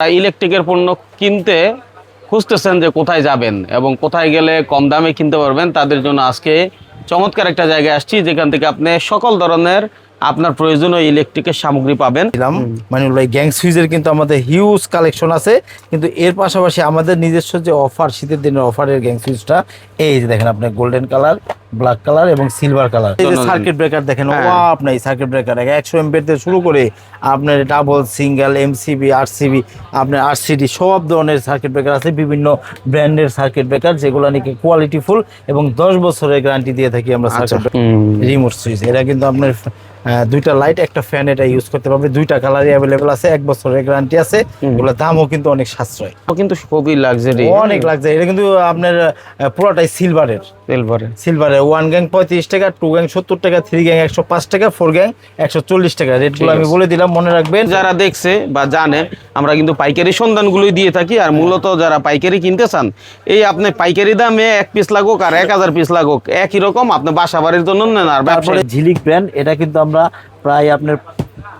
ইলেকট্রিকের পণ্য কিনতে খুঁজতেছেন যে কোথায় যাবেন এবং কোথায় গেলে কম দামে কিনতে পারবেন তাদের জন্য আজকে চমৎকার একটা জায়গায় আসছি যেখান থেকে আপনি সকল ধরনের আপনার প্রয়োজনীয় ইলেকট্রিকের সামগ্রী পাবেন। মানে ওই গ্যাং সুইজের কিন্তু আমাদের হিউজ কালেকশন আছে কিন্তু এর পাশাপাশি আমাদের নিজস্ব যে অফার শীতের দিনের অফারের গ্যাং সুইচটা এই যে দেখেন আপনি গোল্ডেন কালার ব্ল্যাক কালার এবং সিলভার কালার এই যে সার্কিট ব্রেকার দেখেন হ্যাঁ। ও আপনার এই সার্কিট ব্রেকার একশো এমপের থেকে শুরু করে আপনার ডাবল সিঙ্গেল এমসিবি আরসিবি আপনার আরসিডি সব ধরনের সার্কিট ব্রেকার আছে বিভিন্ন ব্র্যান্ডের সার্কিট ব্রেকার যেগুলো নাকি কোয়ালিটি ফুল এবং দশ বছরের গ্যারান্টি দিয়ে থাকি আমরা সার্কিট রিমোট সুইচ এটা কিন্তু আপনার দুইটা লাইট একটা ফ্যান এটা ইউজ করতে পারবে দুইটা কালারই অ্যাভেলেবেল আছে এক বছরের গ্যারান্টি আছে এগুলোর দামও কিন্তু অনেক সাশ্রয়। ও কিন্তু খুবই লাক্সারি অনেক লাগছে এটা কিন্তু আপনার পুরোটাই সিলভারের সিলভারে সিলভারের ওয়ান গ্যাং পঁয়ত্রিশ টাকা টু গ্যাং সত্তর টাকা থ্রি গ্যাং একশো পাঁচ টাকা ফোর গ্যাং একশো চল্লিশ টাকা। রেটগুলো আমি বলে দিলাম মনে রাখবেন। যারা দেখছে বা জানে আমরা কিন্তু পাইকারি সন্ধানগুলোই দিয়ে থাকি আর মূলত যারা পাইকারি কিনতে চান এই আপনি পাইকারি দামে এক পিস লাগুক আর এক হাজার পিস লাগুক একই রকম আপনি বাসা বাড়ির জন্য নেন আর তারপরে ঝিলিক ব্র্যান্ড এটা কিন্তু আমরা প্রায় আপনার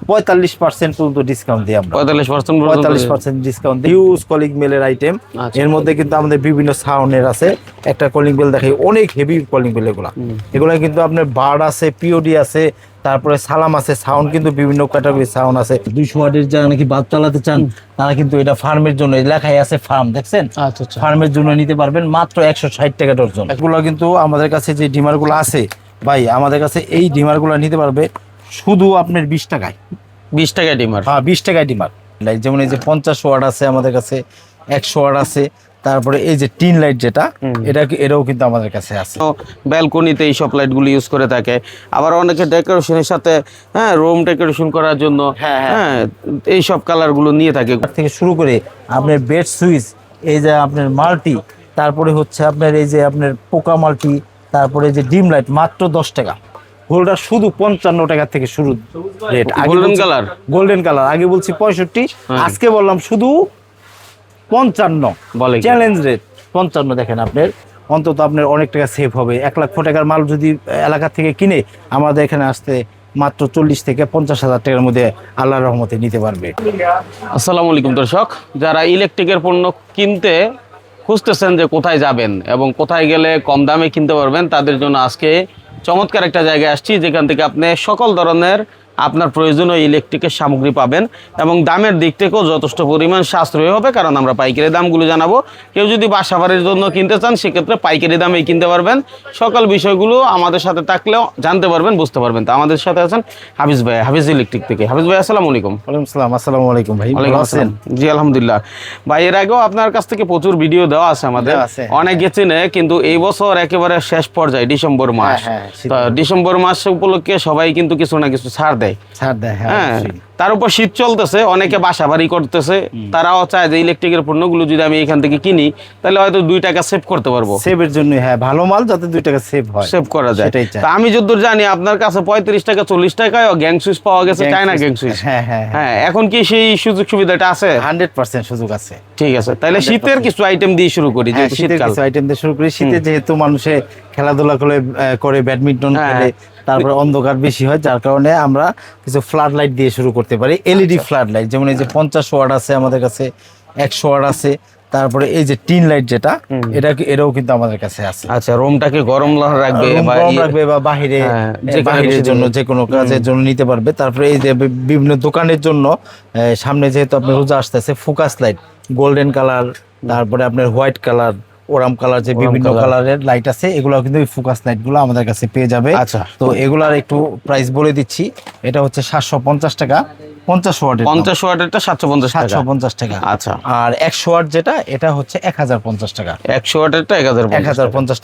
পঁয়তাল্লিশ পার্সেন্ট পর্যন্ত ডিসকাউন্ট দিই আমরা। পঁয়তাল্লিশ পার্সেন্ট পঁয়তাল্লিশ পার্সেন্ট ডিসকাউন্ট হিউজ কলিং বেলের আইটেম আচ্ছা। এর মধ্যে কিন্তু আমাদের বিভিন্ন সাউন্ডের আছে। একটা কলিং বেল দেখাই অনেক হেভি কলিং বেল এগুলা। এগুলা কিন্তু আপনার বার্ড আছে পিওডি আছে তারপরে সালাম আছে সাউন্ড কিন্তু বিভিন্ন ক্যাটাগরি সাউন্ড আছে। দুইশো ওয়াটের যারা নাকি বাদ চালাতে চান তারা কিন্তু এটা ফার্মের জন্য লেখাই আছে ফার্ম দেখছেন? আচ্ছা আচ্ছা। ফার্মের জন্য নিতে পারবেন মাত্র একশো ষাট টাকা ডর্জন এগুলো কিন্তু আমাদের কাছে যে ডিমারগুলো আছে ভাই আমাদের কাছে এই ডিমারগুলো নিতে পারবে শুধু আপনার বিশ টাকায়। বিশ টাকা ডিমার হ্যাঁ বিশ টাকায় ডিমার লাইট যেমন এই যে পঞ্চাশ ওয়াট আছে আমাদের কাছে একশো ওয়াট আছে তারপরে এই যে টিন লাইট যেটা এটা এটাও কিন্তু আমাদের কাছে আছে। ব্যালকনিতে এই সব লাইটগুলো ইউজ করে থাকে। আবার অনেকে ডেকোরেশনের সাথে হ্যাঁ রুম ডেকোরেশন করার জন্য হ্যাঁ, এই সব কালারগুলো নিয়ে থাকে। থেকে শুরু করে আপনার বেড সুইচ এই যে আপনার মাল্টি তারপরে হচ্ছে আপনার এই যে আপনার পোকা মাল্টি তারপরে যে ডিম লাইট মাত্র দশ টাকা। হোল্ডার শুধু পঞ্চান্ন টাকা থেকে শুরু rate Golden color? Golden colour আগে বলছি পঁয়ষট্টি। হ্যাঁ। আজকে বললাম শুধু পঞ্চান্ন। বলে চ্যালেঞ্জ রেট পঞ্চান্ন দেখেন আপনার। অন্তত আপনার অনেক টাকা সেভ হবে। এক লক্ষ টাকার মাল যদি এলাকা থেকে কিনে আমাদের এখানে আসতে মাত্র চল্লিশ থেকে পঞ্চাশ হাজার টাকার মধ্যে আল্লাহ রহমতে নিতে পারবে। আসসালামু আলাইকুম দর্শক। যারা ইলেকট্রিকের পণ্য কিনতে খুঁজতেছেন যে কোথায় যাবেন এবং কোথায় গেলে কম দামে কিনতে পারবেন তাদের জন্য আজকে চমৎকার একটা জায়গায় আসছি যেখান থেকে আপনি সকল ধরনের আপনার প্রয়োজনীয় ইলেকট্রিকের সামগ্রী পাবেন এবং দামের দিক থেকেও যথেষ্ট পরিমাণ সাশ্রয় হবে কারণ আমরা পাইকারি দামগুলো জানাব। কেউ যদি বাসা বাড়ির জন্য কিনতে চান সেক্ষেত্রে পাইকারি দামেই কিনতে পারবেন। সকল বিষয়গুলো আমাদের সাথে থাকলেও জানতে পারবেন বুঝতে পারবেন। তো আমাদের সাথে আছেন হাফিজ ভাই হাফিজ ইলেকট্রিক থেকে। হাফিজ ভাই আসসালামু আলাইকুম। ওয়ালাইকুম সালাম আসসালামু আলাইকুম ভাই ওয়ালাইকুম আসসালাম। জি আলহামদুলিল্লাহ। ভাই এর আগেও আপনার কাছ থেকে প্রচুর ভিডিও দেওয়া আছে আমাদের। অনেক গেছে না কিন্তু এই বছর একেবারে শেষ পর্যায়ে ডিসেম্বর মাস। হ্যাঁ, ডিসেম্বর মাস উপলক্ষে সবাই কিন্তু কিছু না কিছু ছাড় দেয়। ছাড় দেয় হ্যাঁ হ্যাঁ তার উপর শীত চলতেছে অনেকে বাসা বাড়ি করতেছে তারাও চায় যে ইলেকট্রিকের পণ্যগুলো যদি আমি এখান থেকে কিনি তাহলে হয়তো দুই টাকা সেভ করতে পারব। সেভের জন্য হ্যাঁ ভালো মাল যাতে দুই টাকা সেভ হয়। সেভ করা যায়। তা আমি যতদূর জানি আপনার কাছে পঁয়ত্রিশ টাকা চল্লিশ টাকায় গ্যাং সুইচ পাওয়া গেছে চায়না গ্যাং সুইচ হ্যাঁ হ্যাঁ এখন কি সেই সুযোগ সুবিধাটা আছে? হান্ড্রেড পার্সেন্ট সুযোগ আছে। ঠিক আছে তাহলে শীতের কিছু আইটেম দিয়ে শুরু করি হ্যাঁ শীতের কিছু আইটেম দিয়ে শুরু করি। শীতে যেহেতু মানুষে খেলাধুলা করে করে ব্যাডমিন্টন। খেলে তারপরে অন্ধকার বেশি হয় যার কারণে আমরা কিছু ফ্লাড লাইট দিয়ে শুরু করতে পারি এলইডি। ফ্লাড লাইট যেমন এই যে পঞ্চাশ ওয়াট আছে আমাদের কাছে একশো ওয়াট আছে তারপরে এই যে টিন লাইট যেটা এটা এটাও কিন্তু আমাদের কাছে আছে আচ্ছা রুমটাকে গরম রাখবে বা গরম ইয়ে- রাখবে বা বাহিরে হ্যাঁ, যেখানে বাহিরের জন্য। যে কোনো কাজের জন্য নিতে পারবে তারপরে এই যে বিভিন্ন দোকানের জন্য সামনে যেহেতু আপনার রোজা আসতেছে ফোকাস লাইট গোল্ডেন কালার তারপরে আপনার হোয়াইট কালার ওরাম কালার যে বিভিন্ন কালারের লাইট আছে এগুলো কিন্তু ফোকাস লাইটগুলো আমাদের কাছে পেয়ে যাবে। আচ্ছা। তো এগুলার একটু প্রাইস বলে দিচ্ছি। এটা হচ্ছে সাতশো পঞ্চাশ টাকা। পঞ্চাশ ওয়াটের পঞ্চাশ ওয়াটেরটা সাতশো পঞ্চাশ টাকা। আচ্ছা। আর একশো ওয়াট যেটা এটা হচ্ছে এক হাজার পঞ্চাশ টাকা। ওয়াটেরটা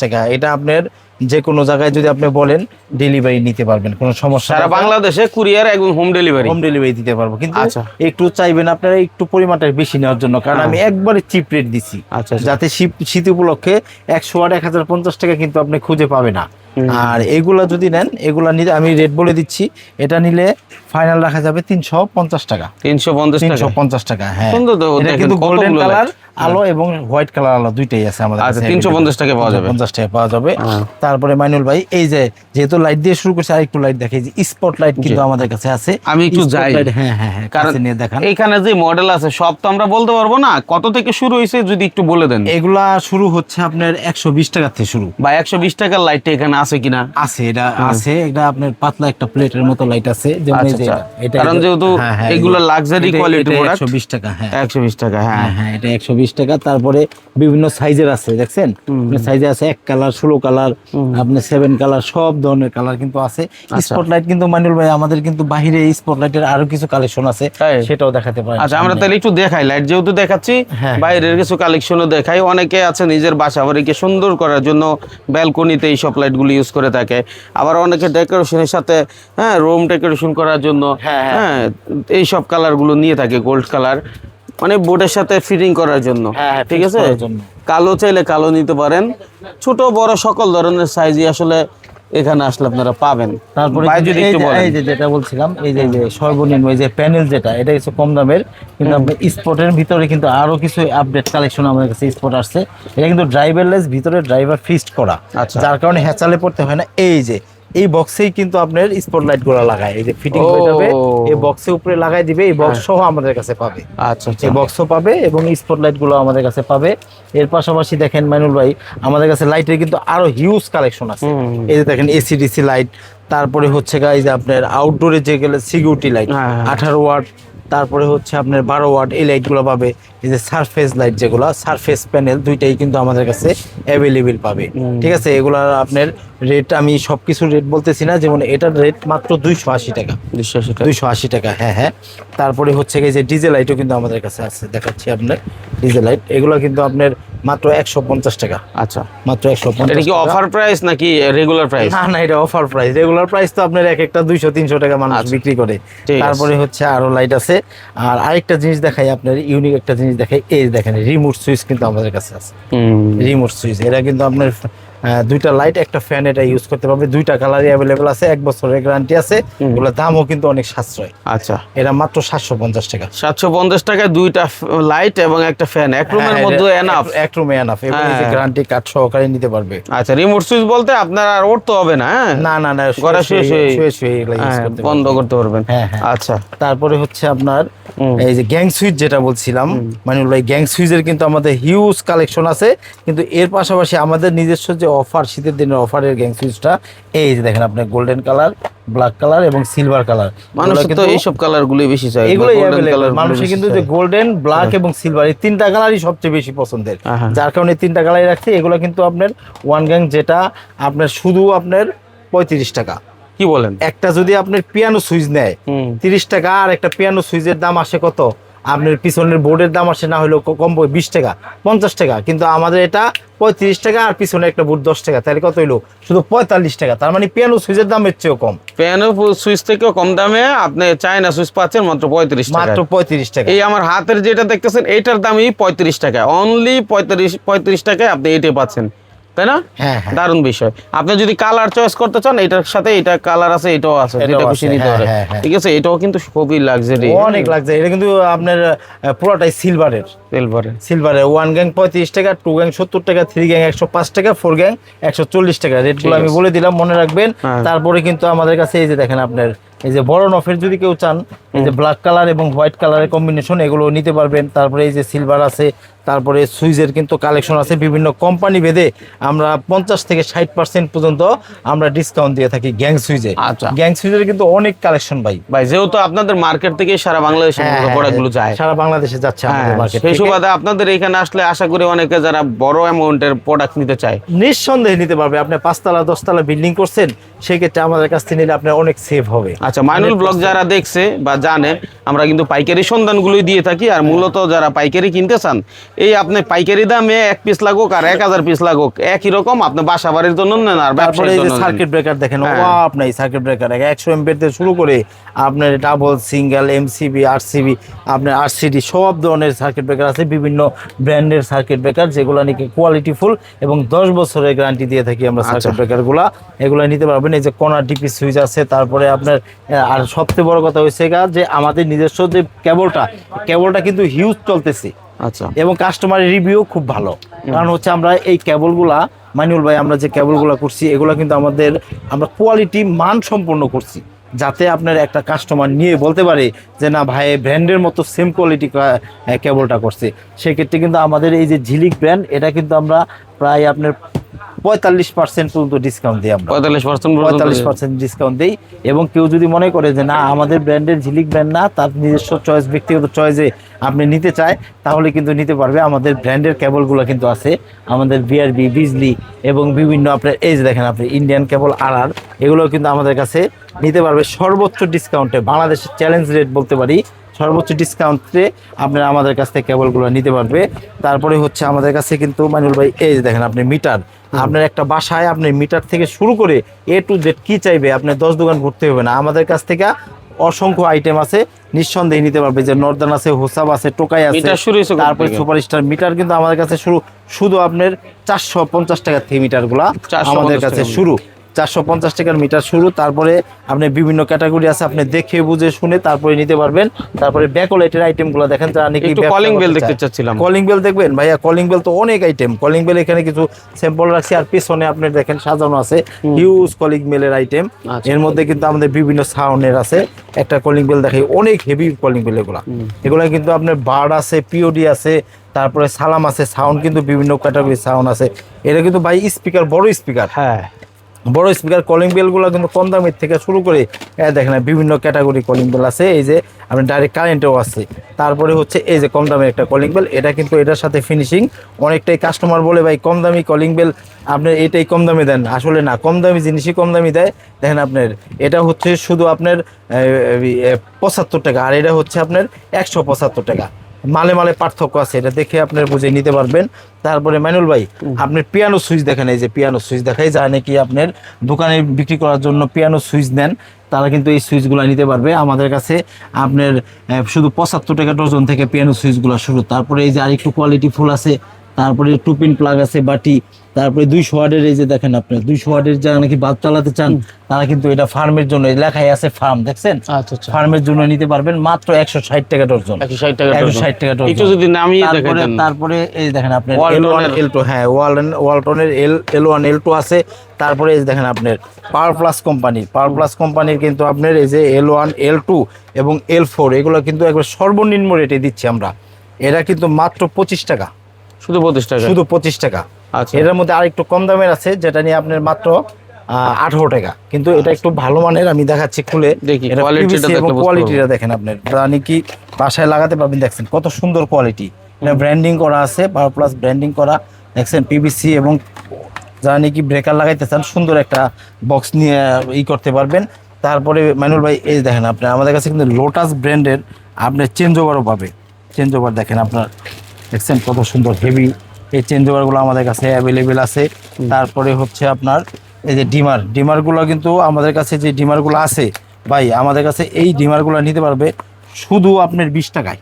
টাকা। এটা আপনার যে কোনো জায়গায় যদি আপনি বলেন ডেলিভারি নিতে পারবেন কোনো সমস্যা সারা বাংলাদেশে কুরিয়ার একদম হোম ডেলিভারি হোম ডেলিভারি দিতে পারব। কিন্তু আচ্ছা। একটু চাইবেন আপনারা একটু পরিমাণটা বেশি নেওয়ার জন্য কারণ আমি একবারে চিপ রেট দিছি। আচ্ছা, আচ্ছা। যাতে শীত উপলক্ষে একশো আর এক হাজার পঞ্চাশ টাকা কিন্তু আপনি খুঁজে পাবে না। আর এগুলা যদি নেন এগুলা নিলে আমি রেট বলে দিচ্ছি এটা নিলে ফাইনাল রাখা যাবে তিনশো পঞ্চাশ টাকা। তিনশো পঞ্চাশ তিনশো টাকা পঞ্চাশ টাকা হ্যাঁ। এটা কিন্তু গোল্ডেন কালার আলো এবং হোয়াইট কালার আলো দুইটাই আছে আমাদের আচ্ছা, কাছে 350 টাকায় পাওয়া যাবে। পঞ্চাশ টাকা পাওয়া যাবে। হ্যাঁ। তারপরে মাইনুল ভাই এই যে যেহেতু লাইট দিয়ে শুরু করছে আরেকটু লাইট দেখে যে স্পট লাইট কিন্তু আমাদের কাছে আছে। আমি একটু যাই। হ্যাঁ হ্যাঁ হ্যাঁ কারণ নিয়ে দেখান। এখানে যে মডেল আছে সব তো আমরা বলতে পারব না। কত থেকে শুরু হয়েছে যদি একটু বলে দেন। এগুলা শুরু হচ্ছে আপনার একশো বিশ টাকা থেকে শুরু। বা একশো বিশ টাকার লাইট এখানে আছে কিনা আছে এটা আছে এটা আপনার পাতলা একটা প্লেটের মতো লাইট আছে যেমন এই আচ্ছা, যে আচ্ছা। এটা কারণ যেহেতু হ্যাঁ, হ্যাঁ, এগুলো quality এটা product। 120 টাকা হ্যাঁ একশো বিশ টাকা হ্যাঁ হ্যাঁ হ্যাঁ এটা একশো বিশ টাকা তারপরে বিভিন্ন সাইজের আছে দেখছেন সাইজে আছে এক কালার ষোলো কালার আপনার সেভেন কালার সব ধরনের কালার কিন্তু আছে আচ্ছা। স্পটলাইট কিন্তু মানুল ভাই আমাদের কিন্তু বাহিরে স্পটলাইটের আরও কিছু কালেকশন আছে? সেটাও দেখাতে পারেন আচ্ছা আমরা তাহলে একটু দেখাই লাইট যেহেতু দেখাচ্ছি। বাইরের কিছু কালেকশনও দেখাই অনেকে আছে নিজের বাসা বাড়িকে সুন্দর করার জন্য ব্যালকনিতে এইসব লাইটগুলো ইউজ করে থাকে। আবার অনেকে ডেকোরেশনের সাথে হ্যাঁ রুম ডেকোরেশন করার জন্য হ্যাঁ, এই সব কালারগুলো নিয়ে থাকে গোল্ড কালার মানে বোর্ডের সাথে ফিটিং করার জন্য হ্যাঁ, হ্যাঁ, ঠিক আছে? কালো চাইলে কালো নিতে পারেন। ছোট বড় সকল ধরনের সাইজই আসলে এখানে আসলে আপনারা পাবেন। তারপরে যদি এই যে- যেটা বলছিলাম এই যে সর্বনিম্ন এই যে প্যানেল যেটা এটা কিছু কম দামের কিন্তু আপনার স্পটের ভিতরে কিন্তু আরও কিছু আপডেট কালেকশন আমাদের কাছে স্পট আসছে। এটা কিন্তু ড্রাইভারলেস ভিতরে ড্রাইভার ফিস্ট করা। আচ্ছা। যার কারণে হেঁচালে পড়তে হয় না। এই যে এই বক্সেই কিন্তু আপনার স্পট লাইটগুলো লাগায়। এই যে ফিটিং হয়ে যাবে। এই বক্সের উপরে লাগাই দিবে এই বক্স সহ আমাদের কাছে পাবে। আচ্ছা আচ্ছা। এই বক্সও পাবে এবং স্পটলাইটগুলো আমাদের কাছে পাবে। এর পাশাপাশি দেখেন মাইনুল ভাই আমাদের কাছে লাইটের কিন্তু আরও হিউজ কালেকশন আছে। এই যে দেখেন এসি ডিসি লাইট তারপরে হচ্ছে গাইজ যে আপনার আউটডোরে যে গেলে সিকিউরিটি লাইট হ্যাঁ, হ্যাঁ। আঠারো ওয়াট তারপরে হচ্ছে আপনার বারো ওয়াট এই লাইটগুলো পাবে। এই যে সারফেস লাইট যেগুলো সারফেস প্যানেল দুইটাই কিন্তু আমাদের কাছে অ্যাভেলেবেল পাবে। ঠিক আছে? এগুলো আপনার রেট আমি সব কিছু রেট বলতেছি না যেমন এটার রেট মাত্র দুইশো আশি টাকা। বিশ্বাস এটা দুইশো আশি টাকা হ্যাঁ হ্যাঁ। তারপরে হচ্ছে গিয়ে যে ডিজেল লাইটও কিন্তু আমাদের কাছে আছে দেখাচ্ছি আপনার ডিজেল লাইট এগুলো কিন্তু আপনার মাত্র একশো পঞ্চাশ টাকা। আচ্ছা। মাত্র একশো পঞ্চাশ কি অফার প্রাইস নাকি রেগুলার প্রাইস না না এটা অফার প্রাইস রেগুলার প্রাইস তো আপনার এক একটা দুইশো তিনশো টাকা মানুষ আচ্ছা। বিক্রি করে। তারপরে হচ্ছে আরও লাইট আছে। আর আরেকটা জিনিস দেখাই আপনার ইউনিক একটা জিনিস দেখাই এই দেখেন রিমোট সুইচ কিন্তু আমাদের কাছে আছে। রিমোট সুইচ এটা কিন্তু আপনার দুইটা লাইট একটা ফ্যান এটা ইউজ করতে পারবে। দুইটা কালারই অ্যাভেলেবেল আছে এক বছরের গ্যারান্টি আছে। ওগুলোর দামও কিন্তু অনেক সাশ্রয়। আচ্ছা। এটা মাত্র সাতশো পঞ্চাশ টাকা। সাতশো পঞ্চাশ টাকায় দুইটা লাইট এবং একটা ফ্যান এক রুমের হ্যাঁ, মধ্যে এনাফ এক- রুমে এনাফ এবং এই হ্যাঁ। গ্যারান্টি কার্ড সহকারে নিতে পারবে। আচ্ছা রিমোট সুইচ বলতে আপনার আর উঠতে হবে না হ্যাঁ? না না না ঘরে শুয়ে শুয়ে শুয়ে- হ্যাঁ, বন্ধ করতে পারবেন। হ্যাঁ, হ্যাঁ। আচ্ছা। তারপরে হচ্ছে আপনার এই যে গ্যাং সুইচ যেটা বলছিলাম মানে গ্যাং সুইচের কিন্তু আমাদের হিউজ কালেকশন আছে। কিন্তু এর পাশাপাশি আমাদের নিজস্ব যে অফার শীতের দিনের অফারের গ্যাং সুইচটা এই যে দেখেন আপনার গোল্ডেন কালার ব্ল্যাক কালার এবং সিলভার কালার মানুষ তো এইসব কালার গুলি বেশি চাই এগুলোই মানুষের কিন্তু যে গোল্ডেন ব্ল্যাক এবং সিলভার এই তিনটা কালারই সবচেয়ে বেশি পছন্দের। যার কারণে তিনটা কালারই রাখছি এগুলো কিন্তু আপনার ওয়ান গ্যাং যেটা আপনার শুধু আপনার পঁয়ত্রিশ টাকা। কি বলেন? একটা যদি আপনার পিয়ানো সুইচ নেয়। তিরিশ টাকা আর একটা পিয়ানো সুইচের দাম আসে কত? আপনার পিছনের বোর্ডের দাম আসে না হলেও ক- কম বিশ টাকা পঞ্চাশ টাকা কিন্তু আমাদের এটা পঁয়ত্রিশ টাকা আর পিছনে একটা বোর্ড দশ টাকা তাহলে কত হইল? শুধু পঁয়তাল্লিশ টাকা তার মানে পিয়ানো সুইচের দামের চেয়েও কম। পিয়ানো সুইচ থেকেও কম দামে আপনি চায়না সুইচ পাচ্ছেন মাত্র পঁয়ত্রিশ মাত্র পঁয়ত্রিশ টাকা। এই আমার হাতের যেটা দেখতেছেন এটার দামই পঁয়ত্রিশ টাকা অনলি পঁয়ত্রিশ পঁয়ত্রিশ টাকায় আপনি এটাই পাচ্ছেন। তাই না? হ্যাঁ হ্যাঁ। দারুণ বিষয়। আপনি যদি কালার চয়েস করতে চান এটার সাথে এটা কালার আছে এটাও আছে যেটা খুশি নিতে হ্যাঁ, পারে হ্যাঁ। ঠিক আছে? এটাও কিন্তু খুবই লাক্সারি অনেক লাগছে এটা কিন্তু আপনার পুরোটাই সিলভারের সিলভারে সিলভারের ওয়ান গ্যাং পঁয়ত্রিশ টাকা টু গ্যাং সত্তর টাকা থ্রি গ্যাং একশো পাঁচ টাকা ফোর গ্যাং একশো চল্লিশ টাকা। রেটগুলো আমি বলে দিলাম মনে রাখবেন। তারপরে কিন্তু আমাদের কাছে এই যে দেখেন আপনার এই যে বড় নফের যদি কেউ চান এই যে ব্ল্যাক কালার এবং হোয়াইট কালারের কম্বিনেশন এগুলো নিতে পারবেন। তারপরে এই যে সিলভার আছে তারপরে সুইজের কিন্তু কালেকশন আছে। বিভিন্ন কোম্পানি ভেদে আমরা পঞ্চাশ থেকে ষাট পার্সেন্ট পর্যন্ত আমরা ডিসকাউন্ট দিয়ে থাকি গ্যাং সুইজে আচ্ছা। গ্যাং সুইজের কিন্তু অনেক কালেকশন ভাই। ভাই যেহেতু আপনাদের মার্কেট থেকে সারা বাংলাদেশে হ্যাঁ, হ্যাঁ, প্রোডাক্টগুলো যায়। সারা বাংলাদেশে যাচ্ছে আমাদের হ্যাঁ, মার্কেট সেই সুবাদে আপনাদের এখানে আসলে আশা করি অনেকে যারা বড় অ্যামাউন্টের প্রোডাক্ট নিতে চায়। নিঃসন্দেহে নিতে পারবে। আপনি পাঁচতলা দশতলা বিল্ডিং করছেন সেক্ষেত্রে আমাদের কাছ থেকে নিলে আপনার অনেক সেভ হবে। আচ্ছা মাইনুল ব্লগ যারা দেখছে বা জানে আমরা কিন্তু পাইকারি সন্ধানগুলোই দিয়ে থাকি। আর মূলত যারা পাইকারি কিনতে চান এই আপনি পাইকারি দামে এক পিস লাগুক আর এক হাজার পিস লাগুক একই রকম আপনি বাসা বাড়ির জন্য নেন আর তারপরে এই যে সার্কিট ব্রেকার দেখেন হ্যাঁ। ও আপনার সার্কিট ব্রেকার একশো এমপির থেকে শুরু করে আপনার ডাবল সিঙ্গেল এমসিবি আরসিবি আপনার আরসিডি সব ধরনের সার্কিট ব্রেকার আছে বিভিন্ন ব্র্যান্ডের সার্কিট ব্রেকার যেগুলো নাকি কোয়ালিটি ফুল এবং দশ বছরের গ্যারান্টি দিয়ে থাকি আমরা সার্কিট আচ্ছা। ব্রেকারগুলা এগুলো নিতে পারবেন এই যে কর্নার ডিপি সুইচ আছে তারপরে আপনার আর সবচেয়ে বড় কথা হচ্ছে গা যে আমাদের নিজস্ব যে কেবলটা কেবলটা কিন্তু হিউজ চলতেছে আচ্ছা। এবং কাস্টমারের রিভিউ খুব ভালো। কারণ হচ্ছে আমরা এই কেবলগুলা মাইনুল ভাই, আমরা যে কেবলগুলা করছি, এগুলো কিন্তু আমাদের, আমরা কোয়ালিটি মান সম্পন্ন করছি। যাতে আপনার একটা কাস্টমার নিয়ে বলতে পারে যে, না ভাই ব্র্যান্ডের মতো সেম কোয়ালিটি কেবলটা করছে। সেক্ষেত্রে কিন্তু আমাদের এই যে ঝিলিক ব্র্যান্ড এটা কিন্তু আমরা প্রায় আপনার পঁয়তাল্লিশ পার্সেন্ট পর্যন্ত ডিসকাউন্ট দিই আমরা। পঁয়তাল্লিশ পার্সেন্ট পঁয়তাল্লিশ পার্সেন্ট ডিসকাউন্ট দেই এবং কেউ যদি মনে করে যে না আমাদের ব্র্যান্ডের ঝিলিক ব্র্যান্ড না তার নিজস্ব চয়েস ব্যক্তিগত চয়েসে আপনি নিতে চায় তাহলে কিন্তু নিতে পারবে। আমাদের ব্র্যান্ডের কেবলগুলো কিন্তু আছে। আমাদের বিআরবি বিজলি এবং বিভিন্ন আপনার এই যে দেখেন আপনি ইন্ডিয়ান কেবল আর আর এগুলো কিন্তু আমাদের কাছে নিতে পারবে। সর্বোচ্চ ডিসকাউন্টে বাংলাদেশের চ্যালেঞ্জ রেট বলতে পারি সর্বোচ্চ ডিসকাউন্টে আপনারা আমাদের কাছ থেকে কেবলগুলো নিতে পারবে। তারপরে হচ্ছে আমাদের কাছে কিন্তু মানুল ভাই এই যে দেখেন আপনি মিটার। আপনার একটা বাসায় আপনি মিটার থেকে শুরু করে এ টু জেড কি চাইবে আপনি দশ দোকান ঘুরতে হবে না। আমাদের কাছ থেকে অসংখ্য আইটেম আছে নিঃসন্দেহে নিতে পারবে। যে নর্দান আছে হোসাব আছে টোকাই আছে তারপরে সুপার স্টার মিটার কিন্তু আমাদের কাছে শুরু শুধু আপনার চারশো পঞ্চাশ টাকা থেকে মিটারগুলা 450 আমাদের কাছে শুরু। চারশো পঞ্চাশ টাকার মিটার শুরু তারপরে আপনি বিভিন্ন ক্যাটাগরি আছে আপনি দেখে বুঝে শুনে তারপরে নিতে পারবেন। তারপরে ব্যাকলাইটের আইটেমগুলো দেখেন যারা নাকি bell করতে দেখতে চাচ্ছিলাম। কলিং বেল দেখবেন? ভাইয়া কলিং বেল তো অনেক আইটেম কলিং বেল এখানে কিছু স্যাম্পল রাখছি আর পিছনে আপনি দেখেন সাজানো আছে হিউজ কলিং বেলের আইটেম। এর মধ্যে কিন্তু আমাদের বিভিন্ন সাউন্ডের আছে। একটা কলিং বেল দেখাই অনেক হেভি কলিং বেল এগুলা। এগুলা কিন্তু আপনার বার্ড আছে পিওডি আছে তারপরে সালাম আছে সাউন্ড কিন্তু বিভিন্ন ক্যাটাগরি সাউন্ড আছে। এটা কিন্তু ভাই স্পিকার বড় স্পিকার হ্যাঁ। বড় স্পিকার কলিং বেলগুলো কিন্তু কম দামের থেকে শুরু করে দেখেন বিভিন্ন ক্যাটাগরি কলিং বেল আছে। এই যে আপনার ডাইরেক্ট কারেন্টও আছে। তারপরে হচ্ছে এই যে কম দামের একটা কলিং বেল এটা কিন্তু এটার সাথে ফিনিশিং অনেকটাই কাস্টমার বলে, ভাই, কম দামি কলিং বেল আপনি এটাই কম দামে দেন। আসলে না, কম দামি জিনিসই কম দামি দেয়। দেখেন আপনার, এটা হচ্ছে শুধু আপনার পঁচাত্তর টাকা, আর এটা হচ্ছে আপনার একশো পঁচাত্তর টাকা। মালে মালে পার্থক্য আছে, এটা দেখে আপনার বুঝে নিতে পারবেন। তারপরে ম্যানুল ভাই, আপনি পিয়ানো সুইচ দেখেন, এই যে পিয়ানো সুইচ দেখাই যা নাকি আপনার দোকানে বিক্রি করার জন্য পিয়ানো সুইচ নেন তারা কিন্তু এই সুইচগুলো নিতে পারবে। আমাদের কাছে আপনার শুধু পঁচাত্তর টাকা ডজন থেকে পিয়ানো সুইচগুলো শুরু। তারপরে এই যে আরেকটু কোয়ালিটি ফুল আছে, তারপরে টুপিন প্লাগ আছে, বাটি তারপরে দুইশো ওয়ার্ডের এই যে দেখেন আপনি দুইশো ওয়ার্ডের যারা নাকি বাল্ব চালাতে চান তারা কিন্তু এটা ফার্মের জন্য লেখাই আছে ফার্ম দেখছেন? আচ্ছা আচ্ছা। ফার্মের জন্য নিতে পারবেন মাত্র একশো ষাট টাকা ডজন। একশো ষাট টাকা একশো ষাট টাকা ডজন। একটু যদি নামিয়ে তারপরে তারপরে এই দেখেন আপনার ওয়ালটনের- এল টু হ্যাঁ Walton ওয়ালটনের L L one L two আছে। তারপরে এই দেখেন আপনার power plus company power plus কোম্পানির কিন্তু আপনার এই যে এল ওয়ান এল টু এবং এল ফোর এগুলো কিন্তু একবার সর্বনিম্ন রেটে দিচ্ছি আমরা। এরা কিন্তু মাত্র পঁচিশ টাকা। শুধু পঁচিশ টাকা। শুধু পঁচিশ টাকা। এটার মধ্যে আরেকটু কম দামের আছে যেটা নিয়ে আপনার মাত্র আঠারো টাকা। কিন্তু এটা একটু ভালো মানের আমি দেখাচ্ছি খুলে। কোয়ালিটিটা দেখেন আপনার। আপনি কি বাসায় লাগাতে পারবেন দেখছেন কত সুন্দর কোয়ালিটি ব্র্যান্ডিং করা আছে পাওয়ার প্লাস ব্র্যান্ডিং করা দেখছেন পিভিসি এবং যারা নাকি ব্রেকার লাগাইতে চান সুন্দর একটা বক্স নিয়ে ই করতে পারবেন। তারপরে ম্যানুয়াল ভাই এই দেখেন আপনি আমাদের কাছে কিন্তু লোটাস ব্র্যান্ডের আপনার চেঞ্জ ওভারও পাবে। চেঞ্জ ওভার দেখেন আপনার দেখছেন কত সুন্দর হেভি এই চেঞ্জ ওভারগুলো আমাদের কাছে অ্যাভেলেবেল আছে। তারপরে হচ্ছে আপনার এই যে ডিমার ডিমারগুলো কিন্তু আমাদের কাছে যে ডিমারগুলো আছে ভাই আমাদের কাছে এই ডিমারগুলো নিতে পারবে শুধু আপনার বিশ টাকায়।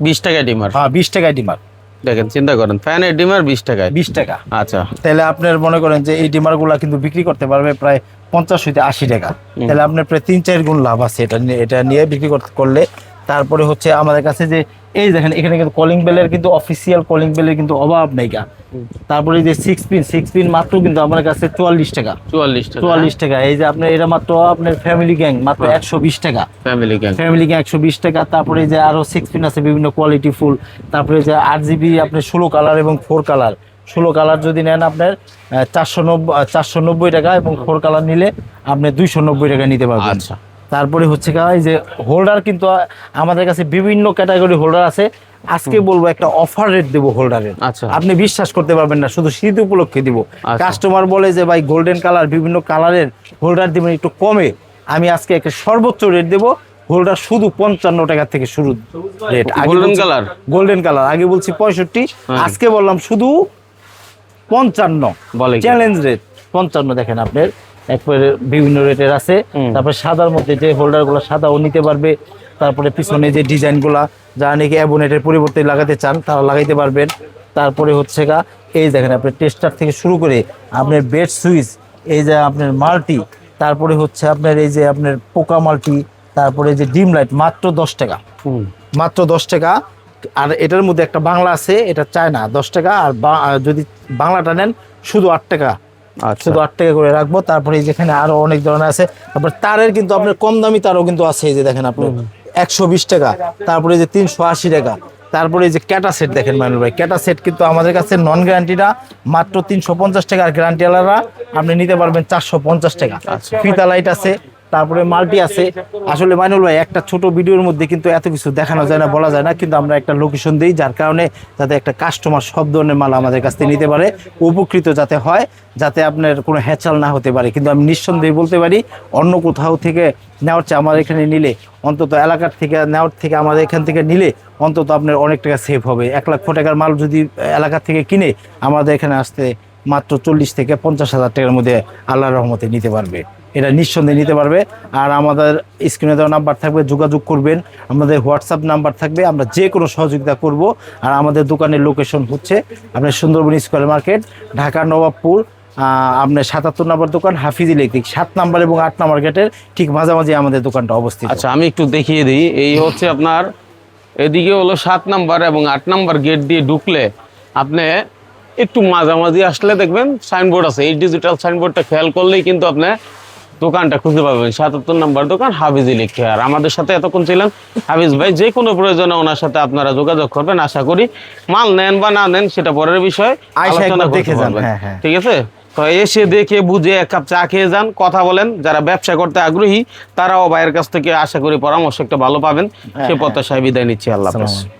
বিশ টাকা ডিমার? হ্যাঁ বিশ টাকায় ডিমার। দেখেন চিন্তা করেন ফ্যানের ডিমার বিশ টাকায়। বিশ টাকা। আচ্ছা। তাহলে আপনার মনে করেন যে এই ডিমারগুলো কিন্তু বিক্রি করতে পারবে প্রায় পঞ্চাশ হইতে আশি টাকা। তাহলে আপনার প্রায় তিন চার গুণ লাভ আছে এটা নিয়ে এটা নিয়ে বিক্রি করতে করলে। তারপরে হচ্ছে আমাদের কাছে যে এই দেখেন এখানে কিন্তু কলিং বেলের কিন্তু অফিসিয়াল কলিং বেলের কিন্তু অভাব নেই গা। তারপরে যে সিক্স পিন সিক্স পিন মাত্র কিন্তু আমার কাছে চুয়াল্লিশ টাকা। চুয়াল্লিশ চুয়াল্লিশ টাকা। এই যে আপনার এটা মাত্র আপনার ফ্যামিলি গ্যাং মাত্র হ্যাঁ। একশো বিশ টাকা। ফ্যামিলি গ্যাং ফ্যামিলি গ্যাং একশো বিশ টাকা। তারপরে যে আরও সিক্স পিন আছে বিভিন্ন কোয়ালিটি ফুল তারপরে যে আট জিবি আপনার ষোলো কালার এবং ফোর কালার ষোলো কালার যদি নেন আপনার চারশো নব্বই চারশো নব্বই টাকা এবং ফোর কালার নিলে আপনি দুইশো নব্বই টাকা নিতে পারবেন। আচ্ছা। তারপরে হচ্ছে কি এই যে হোল্ডার কিন্তু আমাদের কাছে বিভিন্ন ক্যাটাগরি হোল্ডার আছে। আজকে বলব একটা অফার রেট দেবো হোল্ডারের আচ্ছা। আপনি বিশ্বাস করতে পারবেন না শুধু শীত উপলক্ষে দিব। আচ্ছা। কাস্টমার বলে যে ভাই গোল্ডেন কালার বিভিন্ন কালারের হোল্ডার দিবেন একটু কমে। আমি আজকে একটা সর্বোচ্চ রেট দেবো। হোল্ডার শুধু পঞ্চান্ন টাকা থেকে শুরু rate Golden colour? Golden colour আগে বলছি পঁয়ষট্টি। হ্যাঁ। আজকে বললাম শুধু পঞ্চান্ন। বলে চ্যালেঞ্জ রেট পঞ্চান্ন দেখেন আপনার। একবারে বিভিন্ন রেটের আছে। তারপর সাদার মধ্যে যে হোল্ডারগুলো সাদাও নিতে পারবে তারপরে পিছনে যে ডিজাইনগুলা যারা নাকি অ্যাবোনেটের পরিবর্তে লাগাতে চান তারা লাগাইতে পারবেন। তারপরে হচ্ছে গা এই দেখেন আপনার টেস্টার থেকে শুরু করে আপনার বেড সুইচ এই যে আপনার মাল্টি তারপরে হচ্ছে আপনার এই যে আপনার পোকা মাল্টি তারপরে যে ডিম লাইট মাত্র দশ টাকা। মাত্র দশ টাকা। আর এটার মধ্যে একটা বাংলা আছে এটা চায় না দশ টাকা। আর যদি বাংলাটা নেন শুধু আট টাকা। শুধু আট টাকা করে রাখব। তারপরে যেখানে আরও অনেক ধরনের আছে। তারপর তারের কিন্তু আপনার কম দামি তারও কিন্তু আছে এই যে দেখেন আপনি। একশো বিশ টাকা। তারপরে যে তিনশো আশি টাকা। তারপরে এই যে ক্যাটা সেট দেখেন মানুষ ভাই। ক্যাটা সেট কিন্তু আমাদের কাছে নন গ্যারান্টিটা মাত্র তিনশো পঞ্চাশ টাকা। আর গ্যারান্টি আলারা আপনি নিতে পারবেন চারশো পঞ্চাশ টাকা। ফিতা লাইট আছে তারপরে মাল্টি আছে। আসলে মাইনুল ভাই, একটা ছোট ভিডিওর মধ্যে কিন্তু এত কিছু দেখানো যায় না, বলা যায় না, কিন্তু আমরা একটা লোকেশন দিই, যার কারণে যাতে একটা কাস্টমার সব ধরনের মাল আমাদের কাছ থেকে নিতে পারে, উপকৃত যাতে হয়, যাতে আপনার কোনো হ্যাচাল না হতে পারে। কিন্তু আমি নিঃসন্দেহে বলতে পারি, অন্য কোথাও থেকে নেওয়ার চেয়ে আমাদের এখানে নিলে, অন্তত এলাকার থেকে নেওয়ার থেকে আমাদের এখান থেকে নিলে, অন্তত আপনার অনেক টাকা সেভ হবে। এক লক্ষ টাকার মাল যদি এলাকা থেকে কিনে, আমাদের এখানে আসতে মাত্র চল্লিশ থেকে পঞ্চাশ হাজার টাকার মধ্যে আল্লাহ রহমতে নিতে পারবে। এটা নিঃসন্দেহে নিতে পারবে। আর আমাদের স্ক্রিনে দেওয়া নাম্বার থাকবে, যোগাযোগ করবেন। আমাদের হোয়াটসঅ্যাপ নাম্বার থাকবে, আমরা যে কোনো সহযোগিতা করব। আর আমাদের দোকানের লোকেশন হচ্ছে আপনার সুন্দরবন স্কোয়ার মার্কেট, ঢাকা নবাবপুর আপনার সাতাত্তর নম্বর দোকান, হাফিজ ইলেকট্রিক, সাত নাম্বার এবং আট নাম্বার গেটের ঠিক মাঝামাঝি আমাদের দোকানটা অবস্থিত। আচ্ছা আমি একটু দেখিয়ে দিই, এই হচ্ছে আপনার, এদিকে হলো সাত নাম্বার এবং আট নাম্বার গেট দিয়ে ঢুকলে আপনি একটু মাঝামাঝি আসলে দেখবেন সাইনবোর্ড আছে। এই ডিজিটাল সাইনবোর্ডটা খেয়াল করলেই কিন্তু আপনি দোকানটা খুঁজে পাবেন। সাতাত্তর নাম্বার দোকান হাফিজ ইলেকট্রিক। আর আমাদের সাথে এতক্ষণ ছিলেন হাফিজ ভাই যে কোনো প্রয়োজনে ওনার সাথে আপনারা যোগাযোগ করবেন আশা করি মাল নেন বা না নেন সেটা পরের বিষয় আলোচনা দেখে যান, পারবেন। হ্যাঁ, হ্যাঁ। ঠিক আছে? তো এসে দেখে বুঝে এক কাপ চা খেয়ে যান কথা বলেন। যারা ব্যবসা করতে আগ্রহী তারাও ভাইয়ের কাছ থেকে আশা করি পরামর্শ একটা ভালো পাবেন। সে হ্যাঁ, প্রত্যাশায় বিদায় নিচ্ছি আল্লাহ হাফেজ।